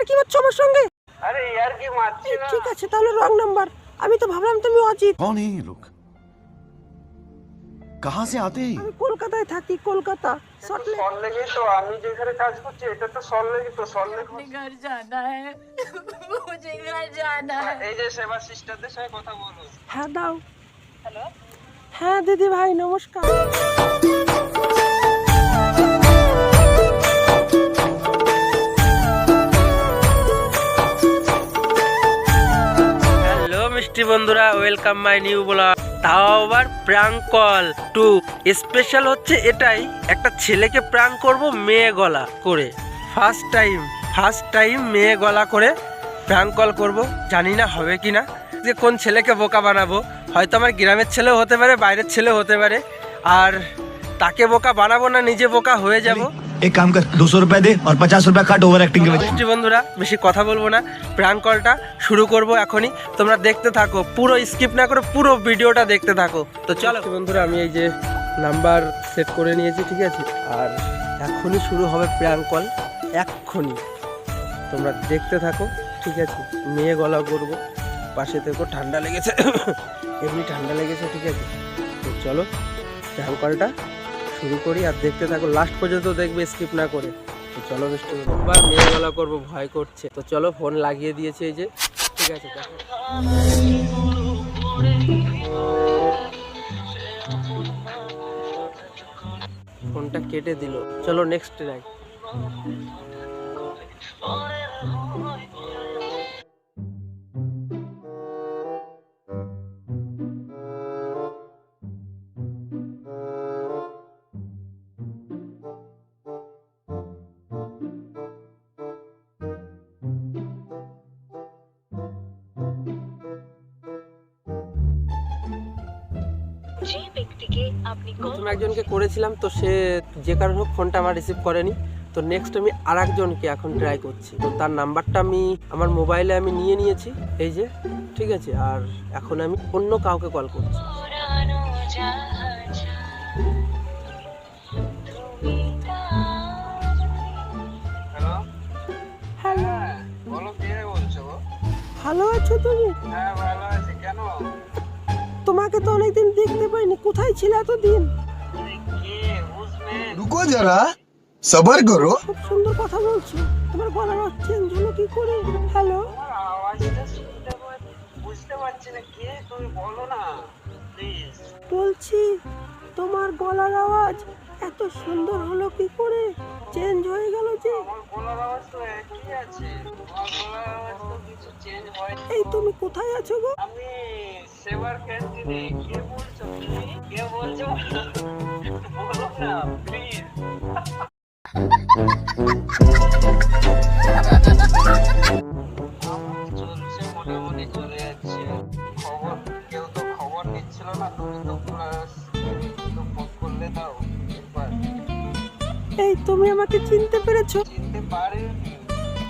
ইয়ার কি মারছো আমার সঙ্গে আরে ইয়ার কি মারছি এই, না ঠিক আছে তাহলে রং নাম্বার আমি তো ভাবলাম তুমি অজিত कौन है ये लोग कहाँ से आते हैं ये? আমি কলকাতায় থাকি কলকাতা সল্টলেক সল্লেগে তো আমি যেখানে কাজ করছি এটা তো সল্লেগে তো সল্লেগ अपने घर जाना है मुझे घर जाना है এই যে সেবা সিস্টারদের সঙ্গে কথা বলুন হ্যাঁ দাও হ্যালো হ্যাঁ দিদি ভাই নমস্কার বন্ধুরা ওয়েলকাম মাই নিউ ব্লগ তাও আবার প্রাঙ্ক কল টু স্পেশাল হচ্ছে এটাই, একটা ছেলেকে প্রাঙ্ক করব মেয়ে গলা করে। ফার্স্ট টাইম ফার্স্ট টাইম মেয়ে গলা করে প্রাঙ্ক কল করব, জানি না হবে কি না। যে কোন ছেলেকে বোকা বানাবো, হয়তো আমার গ্রামের ছেলেও হতে পারে, বাইরের ছেলেও হতে পারে। আর তাকে বোকা বানাবো না, নিজে বোকা হয়ে যাব। एक काम कर दो सौ रुपए दे और पचास रुपए काट ओवर एक्टिंग के वजह মিষ্টি বন্ধুরা বেশি কথা বলবো না প্রাঙ্ক কলটা শুরু করব এখনই তোমরা দেখতে থাকো পুরো স্কিপ না করে পুরো ভিডিওটা দেখতে থাকো তো চলো বন্ধুরা আমি এই যে নাম্বার সেট করে নিয়েছি ঠিক আছে আর এখনই শুরু হবে প্রাঙ্ক কল এক্ষুনি তোমরা দেখতে থাকো ঠিক আছে মেয়ে গলা করবো পাশে থেকো ঠান্ডা লেগেছে এমনি ঠান্ডা লেগেছে ঠিক আছে তো চলো প্রাঙ্ক কলটা শুরু করি আর দেখতে থাকো লাস্ট পর্যন্ত দেখবে স্কিপ না করে। তো চলো মিষ্টি প্রথমবার মেয়ে গলা করব, ভয় করছে। তো চলো ফোন লাগিয়ে দিয়েছে এই যে। ঠিক আছে ফোনটা কেটে দিল। চলো নেক্সট ট্রাই প্রথম একজনকে করেছিলাম তো সে যে কারণ হোক ফোনটা আমার রিসিভ করেনি। তো নেক্সট আমি আর একজনকে এখন ট্রাই করছি। তো তার নাম্বারটা আমি আমার মোবাইলে আমি নিয়ে নিয়েছি এই যে ঠিক আছে? আর এখন আমি অন্য কাউকে কল করছি। হ্যালো হ্যালো হ্যাঁ বলো কে বলছো? গো? ভালো আছো তুমি? হ্যাঁ ভালো আছি। কেন? তোমাকে তো অনেকদিন দেখতে পাইনি। কোথায় ছিল এতদিন? রুকো যারা সবার করো। খুব সুন্দর কথা বলছো। তোমার গলার চেঞ্জ হলো কি করে? হ্যালো বুঝতে পারছি না। বলো না বলছি তোমার গলার আওয়াজ এত সুন্দর হলো কি করে? চেঞ্জ হয়ে গেল যে। এই তুমি কোথায় আছো গো? আমি সেবার ক্যান্টিনে কে বলছো তুমি কে বলছো? বলো না প্লিজ চলছে মোটামুটি চলে যাচ্ছে। খবর কেউ তো খবর নিচ্ছিল না তুমি তো প্লাস ফোন করলে দাও একবার। এই তুমি আমাকে চিনতে পেরেছ? চিনতে পারিনি।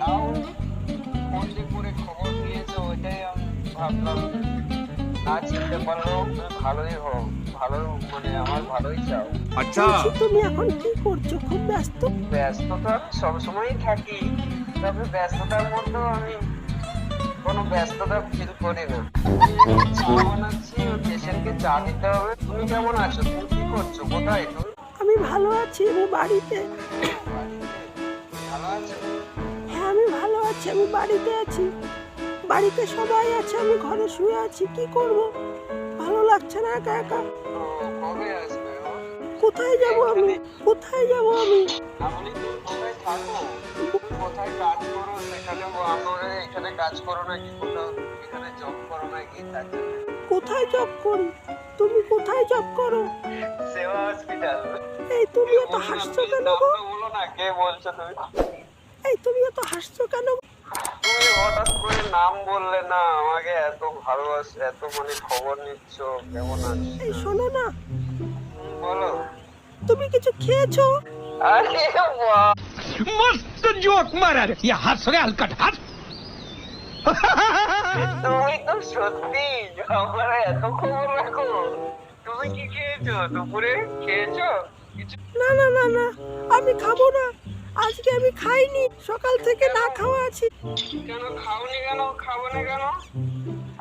তাও ফোন করে খবর নিয়েছো ওইটাই আমি ভাবলাম। না চিনতে পারলেও তুমি ভালোই হও ভালো মানে আমার ভালোই চাও। বলছি, তুমি এখন কি করছ? খুব ব্যস্ত। ব্যস্ত তো আমি সবসময়ই থাকি। তবে ব্যস্ততার মধ্যেও আমি কোনো ব্যস্ততা ফিল করি না। চা বানাচ্ছি পেশেন্টকে চা দিতে হবে। তুমি কেমন আছো? তুমি কি করছ? কোথায় তুমি? আমি ভালো আছি আমি বাড়িতে? ভালো আছো? হ্যাঁ আমি ভালো আছি আমি বাড়িতে আছি। বাড়িতে সবাই আছে আমি ঘরে শুয়ে আছি কি করব? ভালো লাগছে না একা একা? কোথায় যাব আমি? কোথায় যাব আমি? তুমি কোথায় থাকো কোথায় কাজ করো? সেখানে আমরা এখানে কাজ করো নাকি কোথাও এখানে জব করো নাকি কোথায় জব করি তুমি কোথায় জব করো? সেবা হসপিটাল এই তুমি এত হাসছো কেন গো? বলো না কে বলছো তুমি? এই তুমি এত হাসছো কেন? হঠাৎ করে নাম বললে না আমাকে এত ভালোবাস এত মানে খবর নিচ্ছ কেমন আছো শোনো না। বলো। তুমি কিছু খেয়েছো? আরে বাহ মস্ত জোক মারার ইয়া হাস রে হালকা হাস তুমি তো সত্যি আমার এত খবর রাখো। তুমি কি খেয়েছো? দুপুরে খেয়েছো? না না না না আমি খাব না। আজকে আমি খাইনি সকাল থেকে না খাওয়া আছি। কেন খাওনি কেন? খাব না কেন?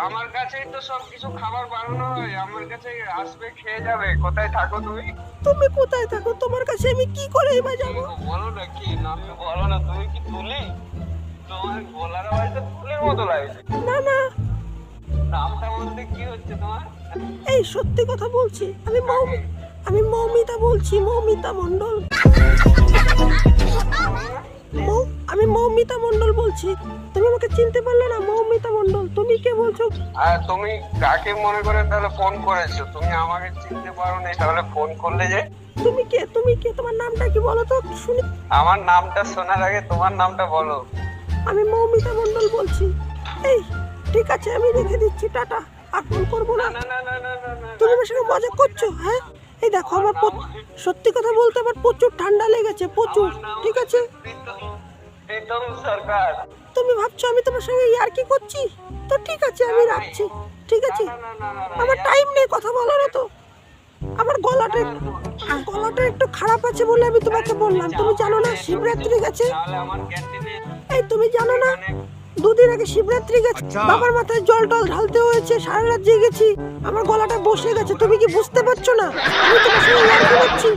আমার কাছেই তো সব কিছু খাবার বানানো হয় আমার কাছে আসবে খেয়ে যাবে। কোথায় থাকো তুমি? তুমি কোথায় থাকো? তোমার কাছে আমি কি করে এবার যাব? বলো না কি নামটা বলো না তুমি কি তুলি? তোমার গলার আওয়াজটা তুলির মতো লাগছে। না না। নামটা বলতে কি হচ্ছে তোমার? এই সত্যি কথা বলছি আমি মৌমি আমি মৌমিতা বলছি মৌমিতা মণ্ডল। আমি মৌমিতা মণ্ডল বলছি। তুমি আমাকে চিনতে পারলে না মৌমিতা মণ্ডল তুমি কে বলছো? আর তুমি কাকে মনে করে তাহলে ফোন করেছ? তুমি আমাকে চিনতে পারো না তাহলে ফোন করলে যে? তুমি কে তুমি কে তোমার নামটা কি বলো তো? শুনি। আমার নামটা শোনার আগে তোমার নামটা বলো। আমি মৌমিতা মণ্ডল বলছি। এই ঠিক আছে আমি রেখে দিচ্ছি টাটা। আর ফোন করব না না না না না না না। তুমি আমার সঙ্গে মজা করছ হ্যাঁ? এই দেখো, আমার সত্যি কথা বলতে আমার প্রচুর ঠান্ডা লেগেছে, প্রচুর, ঠিক আছে? তুমি ভাবছ আমি তোমার সঙ্গে ইয়ার কি করছি? তো ঠিক আছে, আমি রাখছি, ঠিক আছে? আমার টাইম নেই কথা বলার তো আমার গলাটা গলাটা একটু খারাপ আছে বলে আমি তোমাকে বললাম। তুমি জানো না, শিবরাত্রি গেছে। এই তুমি জানো না দুদিন আগে শিবরাত্রি গেছে। বাবার মাথায় জল টল ঢালতে হয়েছে সারা রাত জেগেছি আমার গলাটা বসে গেছে তুমি কি বুঝতে পারছ না? আমি তোমার সঙ্গে ইয়ার কি করছি।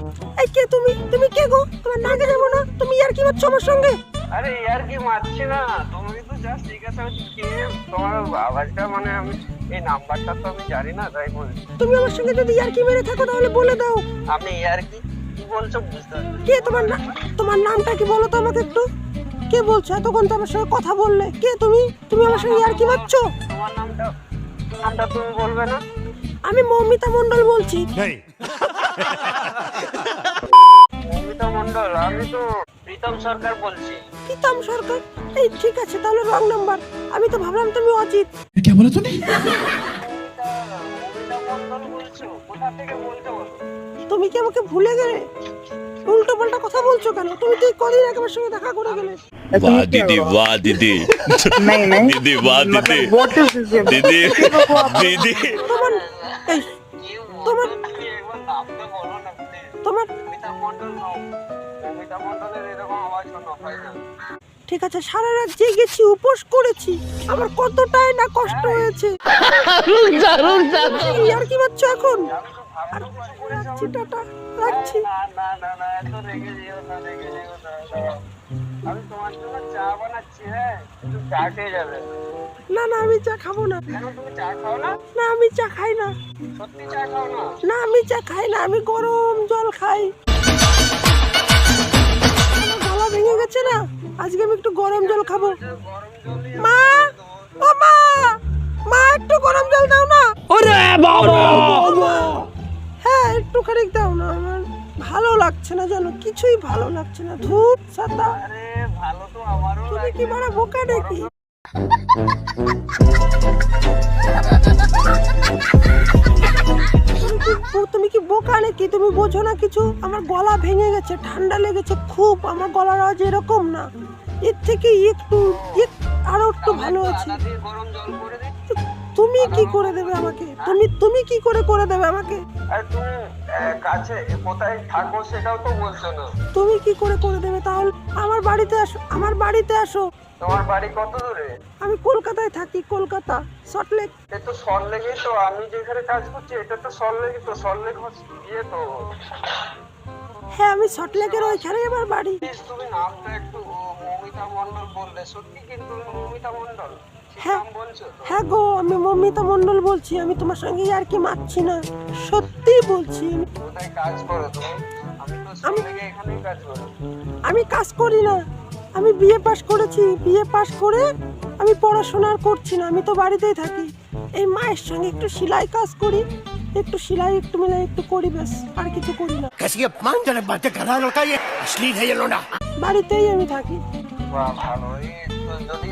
এই কে তুমি? তুমি কে গো? তোমার নাকে যাব না? তুমি ইয়ার কি করছ আমার সঙ্গে? আরে ইয়ার কি মারছি না তুমি তো জাস্ট জিজ্ঞাসা করছি কে? তোমার আওয়াজটা মানে আমি এই নাম্বারটা তো আমি জানি না তাই বলছি। তুমি আমার সঙ্গে যদি ইয়ার কি মেরে থাকো তাহলে বলে দাও। আমি ইয়ার কি কি বলছো বুঝতে পারছি কে তোমার না তোমার নামটা কি বলো তো আমাকে একটু? কে বলছো? এতক্ষণ তো আমার সঙ্গে কথা বললে। কে তুমি? তুমি আমার সঙ্গে ইয়ার কি মারছো তোমার নামটা নামটা তুমি বলবে না। আমি মৌমিতা মণ্ডল বলছি। মমিতা মন্ডল আমি তো প্রীতম সরকার বলছি। প্রীতম সরকার? এই ঠিক আছে তাহলে রং নাম্বার। আমি তো ভাবলাম তুমি অজিত। মমিতা মন্ডল বলছো? কোথা থেকে বলছো? বলো তুমি কি আমাকে ভুলে গেলে? উল্টো পাল্টা কথা বলছো কেন? তুমি তো কদিন আগে আমার সঙ্গে দেখা করে গেলে। वाह दीदी वाह दीदी दीदी वाह दीदी दीदी दीदी তোমার এই কি তোমার তুমি একবার নামটা বলো না প্লিজ তোমার মমিতা মন্ডল নও মমিতা মন্ডলের এরকম আওয়াজ শোনা হয় না ঠিক আছে সারা রাত জেগেছি উপোস করেছি আমার কতটাই না কষ্ট হয়েছে তুমি আর কি পাচ্ছ এখন আর রাখছি টাটা রাখছি না না না না এত রেগে যেও না রেগে যেও না না। আমি তোমার জন্য চা বানাচ্ছি হ্যাঁ? একটু চা খেয়ে যাবে। না না আমি চা খাব না। তুমি চা খাও না? না আমি চা খাই না। সত্যি চা খাও না? না আমি চা খাই না আমি গরম জল খাই। আমার গলা ভেঙে গেছে না? আজকে আমি একটু গরম জল খাব। মা! ও মা! মা একটু গরম জল দাও না। হ্যাঁ একটু খানিক দাও না আমার। ভালো লাগছে না জানো? কিছুই ভালো লাগছে না। ধূপ আমারও তুমি কি বড় বোকা নাকি? তুমি কি- বোকা নাকি? তুমি বোঝো না কিছু? আমার গলা ভেঙে গেছে ঠান্ডা লেগেছে খুব। আমার গলার আওয়াজ এরকম না। এর থেকে একটু আরও একটু ভালো আছে। গরম জল করে তুমি কি করে দেবে আমাকে? তুমি তুমি কি করে করে দেবে আমাকে? আর তুমি কাছে কোথায় থাকো সেটাও তো বলছো না। তুমি কি করে করে দেবে? তাহলে আমার বাড়িতে আসো আমার বাড়িতে আসো। তোমার বাড়ি কত দূরে? আমি কলকাতায় থাকি কলকাতা সল্টলেক এ তো সল্লেগে তো আমি যেখানে কাজ করছি এটা তো সল্লেগে তো হস- ইয়ে তো। হ্যাঁ আমি সল্টলেকের ওইখানে আমার বাড়ি। তুমি নামটা একটু মৌমিতা মন্ডল বললে। সত্যি কিন্তু মৌমিতা মন্ডল ঠিক হ্যাঁ হ্যাঁ গো আমি মমিতা মণ্ডল বলছি আমি তোমার সঙ্গে আর কি মারছি না। সত্যি বলছি। আমি আমি কাজ করি। না। আমি বিএ পাস করেছি। বিএ পাস করে আমি পড়াশোনা আর করছি না। আমি তো বাড়িতেই থাকি। এই মায়ের সঙ্গে একটু সেলাই কাজ করি। একটু সেলাই একটু মিলাই একটু করি ব্যাস আর কিছু করি না। বাড়িতেই আমি থাকি। ভালোই। যদি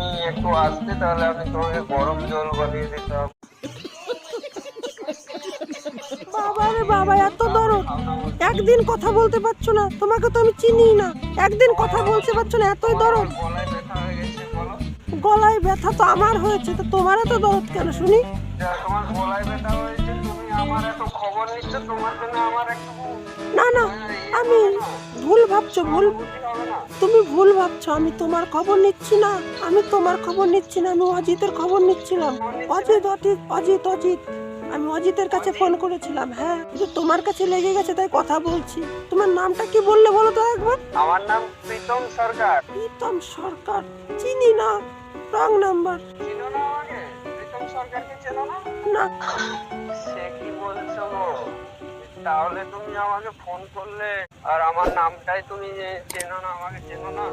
তুমি একটু আসতে তাহলে আমি তোমাকে গরম জল বানিয়ে দিতাম বাবা রে বাবা এত দরদ। একদিন কথা বলতে পারছ না তোমাকে তো আমি চিনি না। একদিন কথা বলতে পারছ না এতই দরদ। গলায় ব্যথা তো আমার হয়েছে তো তোমার এত দরদ কেন শুনি? তোমার গলায় ব্যথা হয়েছে তুমি আমার এত খবর নিচ্ছ তোমার জন্য আমার একটু না না আমি ভুল ভাবছ ভুল তুমি ভুল ভাবছ আমি তোমার খবর নিচ্ছি না আমি তোমার খবর নিচ্ছি না আমি অজিতের খবর নিচ্ছিলাম। অজিত অজিত অজিত অজিত। আমি অজিতের কাছে ফোন করেছিলাম হ্যাঁ কিন্তু তোমার কাছে লেগে গেছে তাই কথা বলছি। তোমার নামটা কি বললে বলো তো একবার? আমার নাম প্রীতম সরকার। প্রীতম সরকার চিনি না রং নাম্বার। চিনো না আমাকে? প্রীতম সরকারকে চেনো না? না। সে কি বলছো তাহলে তুমি আমাকে ফোন করলে আর আমার নামটাই তুমি যে চেনো না আমাকে চেনো না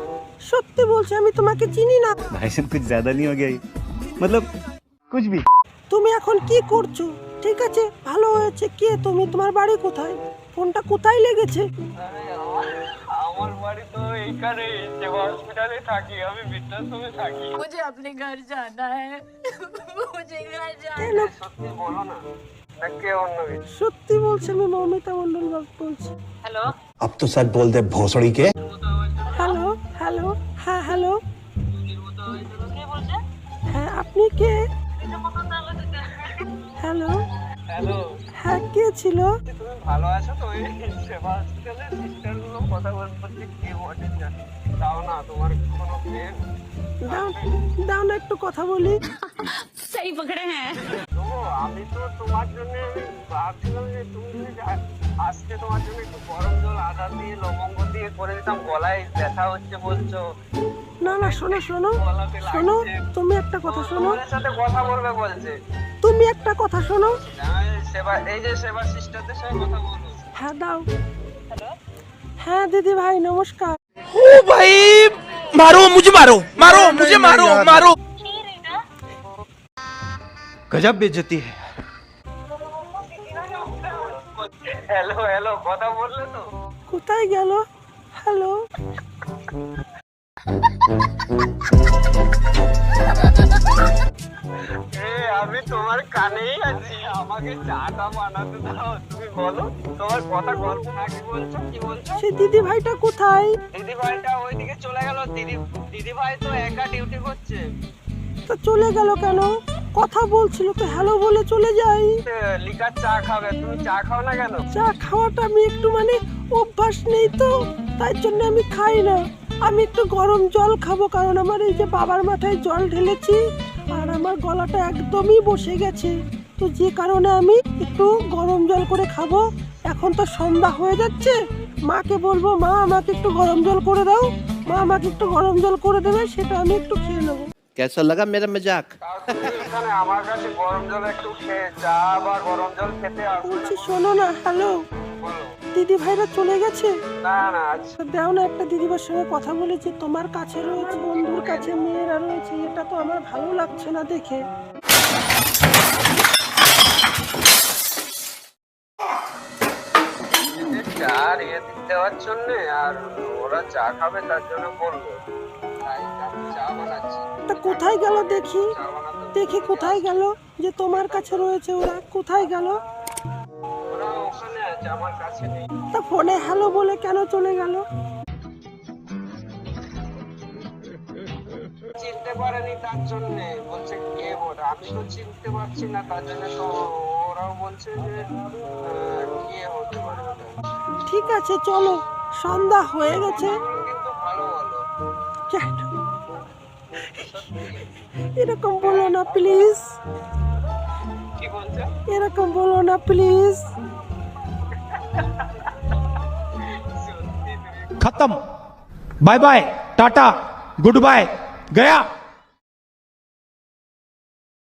সত্যি বলছি আমি তোমাকে চিনি না भाई साहब कुछ ज्यादा नहीं हो गया ये? मतलब कुछ भी তুমি এখন কি করছো ঠিক আছে ভালো হয়েছে কে তুমি তোমার বাড়ি কোথায় ফোনটা কোথায় লেগেছে আরে আমার আমার বাড়ি তো এইখানে সেবা হসপিটালে থাকি আমি বৃদ্ধাশ্রমে থাকি मुझे अपने घर जाना है मुझे घर जाना কেন সত্যি বলো না না কে অন্য কিছু সত্যি বলছি আমি মৌমিতা মন্ডল বলছি। হ্যালো। আপ স্যার বলতে দে কে। হ্যালো হ্যালো হ্যাঁ হ্যালো। হ্যাঁ আপনি কে? হ্যালো। হ্যালো। হ্যাঁ কে ছিল? তুমি ভালো আছো তো? এই সেবা হসপিটালে সিস্টারগুলো কথা বলতে কে বটে দাও না তোমার কোনো ফ্রেন্ড দাও দাও না একটু কথা বলি। সেই পকড়ে হ্যাঁ। আমি তো তোমার জন্য ভাবছিলাম যে তুমি যদি যা- আজকে তোমার জন্য একটু গরম জল আদা দিয়ে লবঙ্গ দিয়ে করে দিতাম গলায় ব্যথা হচ্ছে বলছো। না না শোনো শোনো শোনো তুমি একটা কথা শোনো। সাথে কথা বলবে বলছে। তুমি একটা কথা শোনো। সেবা এই যে সেবা সিস্টারদের সঙ্গে কথা বলব হ্যাঁ দাও। হ্যাঁ দিদি ভাই নমস্কার। ও ভাই মারো মুঝে মারো মারো মুঝে মারো মারো। গজব বেজতি হ্যাঁ হ্যালো হ্যালো কথা বললে তো। কোথায় গেল? হ্যালো আমি তোমার কানেই আছি। আমাকে চাটা বানাতে দাও তুমি বলো। তোমার কথা গল্প না কি বলছো? কি বলছো? সে দিদি ভাইটা কোথায়? দিদি ভাইটা ওইদিকে চলে গেল। দিদি দিদি ভাই তো একা ডিউটি করছে। তো চলে গেল কেন? কথা বলছিল তো হ্যালো বলে চলে যাই। লিকার চা খাবে তুমি চা খাও না কেন? চা খাওয়াটা আমি একটু মানে অভ্যাস নেই তো তাই জন্য আমি খাই না। আমি একটু গরম জল খাব কারণ আমার এই যে বাবার মাথায় জল ঢেলেছি আর আমার গলাটা একদমই বসে গেছে। তো যে কারণে আমি একটু গরম জল করে খাব। এখন তো সন্ধ্যা হয়ে যাচ্ছে মাকে বলব মা আমাকে একটু গরম জল করে দাও। মা আমাকে একটু গরম জল করে দেবে সেটা আমি একটু খেয়ে নেব। कैसा लगा मेरा मजाक তাও তুমি এখানে আমার কাছে গরম জল একটু খেয়ে চা বা গরম জল খেতে আসবে বলছি শোনো না হ্যালো বলো দিদি ভাইরা চলে গেছে না না আচ্ছা দাও না একটা দিদিবার সঙ্গে কথা বলেছি তোমার কাছে রয়েছে বন্ধুর কাছে মেয়েরা রয়েছে এটা তো আমার ভালো লাগছে না দেখে চার ইয়ে দেওয়ার জন্য আর ওরা চা খাবে তার জন্য বলবো তা কোথায় গেল দেখি? দেখি কোথায় গেল? যে তোমার কাছে রয়েছে ওরা কোথায় গেল? ওরা তা ফোনে হ্যালো বলে কেন চলে গেল? চিনতে পারেনি তার জন্য। বলছে কে বলে আমি তো চিনতে পারছি না তার জন্য তো ওরাও বলছে যে কে হতে পারে। ঠিক আছে চলো। সন্ধ্যা হয়ে গেছে। এরকম বলো না প্লিজ এরকম বলো না প্লিজ খতম। Bye bye ta-ta good bye Gaya.